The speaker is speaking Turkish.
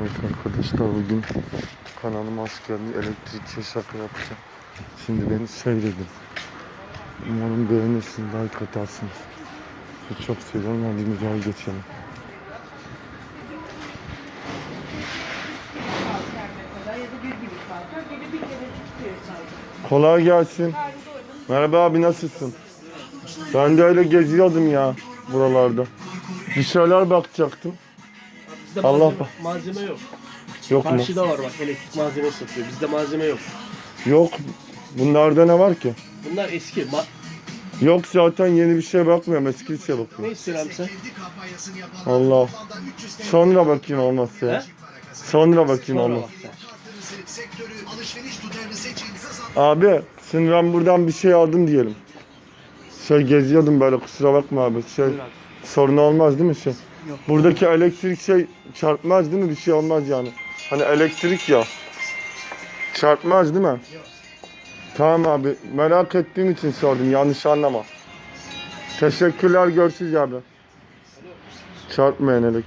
Evet arkadaşlar bugün kanalıma hoş geldiniz. Elektrikçi şaka yapacağım. Şimdi beni seyredin. Umarım beğenirsiniz, like atarsınız. Sizi çok seviyorum. Hadi güzel geçelim. Kolay gelsin. Merhaba abi nasılsın? Ben de öyle geziyordum ya buralarda. Bir şeyler bakacaktım. Bizde Allah malzeme, bak- malzeme yok. Yok mu? Karşıda var bak elektrik malzeme satıyor. Bizde malzeme yok. Yok. Bunlarda ne var ki? Bunlar eski. Ma- Yok zaten yeni bir şey bakmıyorum. Eski bir şey ne bakıyorum. istiyorsun abi sen? Allah. Sonra bakayım olmazsa ya. He? Sonra bakayım Sonra olmaz. bak sen. sektörü alışveriş tutarını seçin kazan. Abi şimdi ben buradan bir şey aldım diyelim. Şey geziyordum böyle kusura bakma abi. Şey sorun olmaz değil mi şey? Yok. Buradaki elektrik şey çarpmaz değil mi? Bir şey olmaz yani. Hani elektrik ya. Çarpmaz değil mi? Yok. Tamam abi. Merak ettiğim için sordum. Yanlış anlama. Teşekkürler. Görüşürüz abi. Çarpmayan elektrik.